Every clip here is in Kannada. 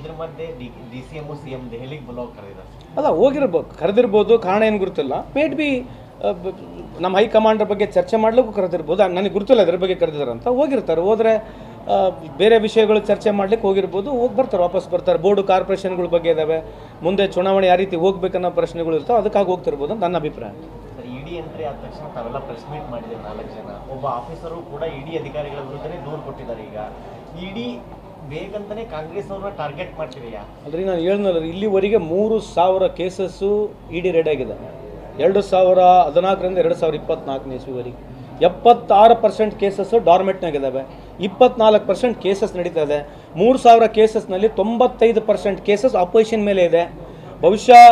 ಇದ್ರ ಮಧ್ಯೆ D C M C M ದೆಹಲಿಗೆ ಬಲೋಗಿ ಕರೆದಿದ್ದಾರೆ. ಅಲ್ಲ ಹೋಗಿರ್ಬೋದು. ಕರೆದಿರ್ಬೋದು ಕಾರಣ ಏನು ಗೊತ್ತಿಲ್ಲ ಮೇಟ್ ಬಿ ನಮ್ಮ ಹೈಕಮಾಂಡರ್ ಬಗ್ಗೆ ಚರ್ಚೆ ಮಾಡ್ಲಿಕ್ಕೂ ಕರೆದಿರ್ಬೋದು. ನನಗೆ ಗೊತ್ತಿಲ್ಲ ಅದ್ರ ಬಗ್ಗೆ ಕರೆದಿದ್ದಾರೆ ಅಂತ ಹೋಗಿರ್ತಾರೆ. ಹೋದರೆ ಬೇರೆ ವಿಷಯಗಳು ಚರ್ಚೆ ಮಾಡ್ಲಿಕ್ಕೆ ಹೋಗಿರ್ಬೋದು. ಹೋಗಿ ಬರ್ತಾರೆ ವಾಪಸ್ ಬರ್ತಾರೆ. ಬೋರ್ಡು ಕಾರ್ಪೊರೇಷನ್ಗಳ ಬಗ್ಗೆ ಇದಾವೆ. ಮುಂದೆ ಚುನಾವಣೆ ಯಾವ ರೀತಿ ಹೋಗ್ಬೇಕನ್ನೋ ಪ್ರಶ್ನೆಗಳು ಇರ್ತಾವೆ. ಅದಕ್ಕಾಗಿ ಹೋಗ್ತಿರ್ಬೋದು ಅಂತ ನನ್ನ ಅಭಿಪ್ರಾಯ. ಇಡಿ ಎಂಟ್ರಿ ಆದ ತಕ್ಷಣ ತಾವೆಲ್ಲ ಪ್ರೆಸ್ ಮೀಟ್ ಮಾಡಿದ್ದೀರಿ ನಾಲ್ಕು ಜನ. ಒಬ್ಬ ಆಫೀಸರು ಕೂಡ ಇಡಿ ಅಧಿಕಾರಿಗಳ ವಿರುದ್ಧನೇ ದೂರು ಕೊಟ್ಟಿದ್ದಾರೆ ಈಗ. ಇಡಿ ಬೇಕಂತಾನೆ ಕಾಂಗ್ರೆಸ್ ಅವ್ರನ್ನ ಟಾರ್ಗೆಟ್ ಮಾಡ್ತಿದೆಯಾ? ಅಲ್ರಿ ನಾನು ಹೇಳಿದ್ನಲ್ಲ ಇಲ್ಲಿವರೆಗೆ ಮೂರು ಸಾವಿರ ಕೇಸಸ್ಸು ಇಡಿ ರೆಡಿ ಆಗಿದೆ ಎರಡು ಸಾವಿರ ಹದಿನಾಲ್ಕರಿಂದ ಎರಡು ಸಾವಿರ ಇಪ್ಪತ್ನಾಲ್ಕನೇ ಇಸ್ವಿವರೆಗೆ. ಎಪ್ಪತ್ತಾರು ಪರ್ಸೆಂಟ್ ಕೇಸಸ್ಸು ಡಾರ್ಮೆಟ್ನಾಗಿದ್ದಾವೆ ಇಪ್ಪತ್ನಾಲ್ಕು ಪರ್ಸೆಂಟ್ ಕೇಸಸ್ ನಡೀತಾ ಇದೆ. ಮೂರು ಸಾವಿರ ಕೇಸಸ್ನಲ್ಲಿ ತೊಂಬತ್ತೈದು ಪರ್ಸೆಂಟ್ ಕೇಸಸ್ ಅಪೋಸಿಷನ್ ಮೇಲೆ ಇದೆ. ಬಹುಶಃ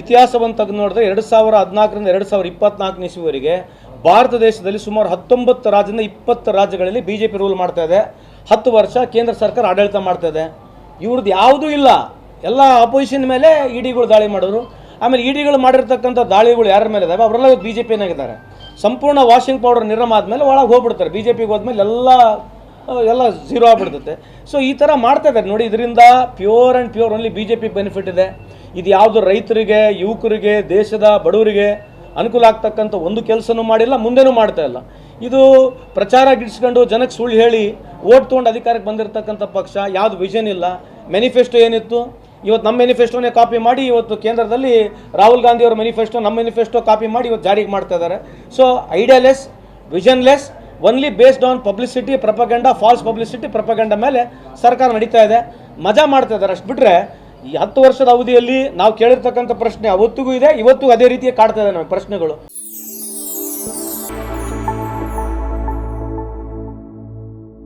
ಇತಿಹಾಸವನ್ನು ತೆಗೆದು ನೋಡಿದ್ರೆ ಎರಡು ಸಾವಿರ ಹದಿನಾಲ್ಕರಿಂದ ಎರಡು ಸಾವಿರ ಇಪ್ಪತ್ನಾಲ್ಕನೇ ಇಸ್ವಿವರೆಗೆ ಭಾರತ ದೇಶದಲ್ಲಿ ಸುಮಾರು ಹತ್ತೊಂಬತ್ತು ರಾಜ್ಯದಿಂದ ಇಪ್ಪತ್ತು ರಾಜ್ಯಗಳಲ್ಲಿ ಬಿ ಜೆ ಪಿ ರೂಲ್ ಮಾಡ್ತಾ ಇದೆ. ಹತ್ತು ವರ್ಷ ಕೇಂದ್ರ ಸರ್ಕಾರ ಆಡಳಿತ ಮಾಡ್ತಾ ಇದೆ. ಇವ್ರದ್ದು ಯಾವುದೂ ಇಲ್ಲ. ಎಲ್ಲ ಅಪೋಸಿಷನ್ ಮೇಲೆ ಇಡಿಗಳು ದಾಳಿ ಮಾಡೋರು. ಆಮೇಲೆ ಇಡಿಗಳು ಮಾಡಿರ್ತಕ್ಕಂಥ ದಾಳಿಗಳು ಯಾರ ಮೇಲೆ ಇದಾವೆ? ಅವರೆಲ್ಲ ಬಿ ಜೆ ಪಿನಾಗಿದ್ದಾರೆ ಸಂಪೂರ್ಣ ವಾಷಿಂಗ್ ಪೌಡರ್ ನಿರ್ಮ ಆದಮೇಲೆ ಒಳಗೆ ಹೋಗ್ಬಿಡ್ತಾರೆ. ಬಿ ಜೆ ಪಿಗೆ ಹೋದ್ಮೇಲೆ ಎಲ್ಲ ಎಲ್ಲ ಝೀರೋ ಆಗ್ಬಿಡ್ತೈತೆ. ಸೊ ಈ ಥರ ಮಾಡ್ತಾ ಇದ್ದಾರೆ. ನೋಡಿ, ಇದರಿಂದ pure and pure only B J P benefit ಇದೆ. ಇದು ಯಾವುದು ರೈತರಿಗೆ, ಯುವಕರಿಗೆ, ದೇಶದ ಬಡವರಿಗೆ ಅನುಕೂಲ ಆಗ್ತಕ್ಕಂಥ ಒಂದು ಕೆಲಸನೂ ಮಾಡಿಲ್ಲ, ಮುಂದೆನೂ ಮಾಡ್ತಾ ಇಲ್ಲ. ಇದು ಪ್ರಚಾರ ಗಿಡಿಸ್ಕೊಂಡು ಜನಕ್ಕೆ ಸುಳ್ಳು ಹೇಳಿ ಓಟ್ ತೊಗೊಂಡು ಅಧಿಕಾರಕ್ಕೆ ಬಂದಿರತಕ್ಕಂಥ ಪಕ್ಷ, ಯಾವುದು ವಿಷನ್ ಇಲ್ಲ. ಮೆನಿಫೆಸ್ಟೋ ಏನಿತ್ತು? ಇವತ್ತು ನಮ್ಮ ಮೆನಿಫೆಸ್ಟೋನೇ ಕಾಪಿ ಮಾಡಿ, ಇವತ್ತು ಕೇಂದ್ರದಲ್ಲಿ ರಾಹುಲ್ ಗಾಂಧಿ ಅವರ ನಮ್ಮ ಮೆನಿಫೆಸ್ಟೋ ಕಾಪಿ ಮಾಡಿ ಇವತ್ತು ಜಾರಿಗೆ ಮಾಡ್ತಾ ಇದ್ದಾರೆ. So idealess visionless only based on publicity propaganda false publicity propaganda ಮೇಲೆ ಸರ್ಕಾರ ನಡೀತಾ ಇದೆ. ಮಜಾ ಮಾಡ್ತಾ ಇದ್ದಾರೆ. ಅಷ್ಟು ಬಿಟ್ಟರೆ ಈ ಹತ್ತು ವರ್ಷದ ಅವಧಿಯಲ್ಲಿ ನಾವು ಕೇಳಿರ್ತಕ್ಕಂಥ ಪ್ರಶ್ನೆ ಅವತ್ತಿಗೂ ಇದೆ, ಇವತ್ತಿಗೂ ಅದೇ ರೀತಿಯ ಕಾಡ್ತಾ ಇದೆ ನಮಗೆ ಪ್ರಶ್ನೆಗಳು.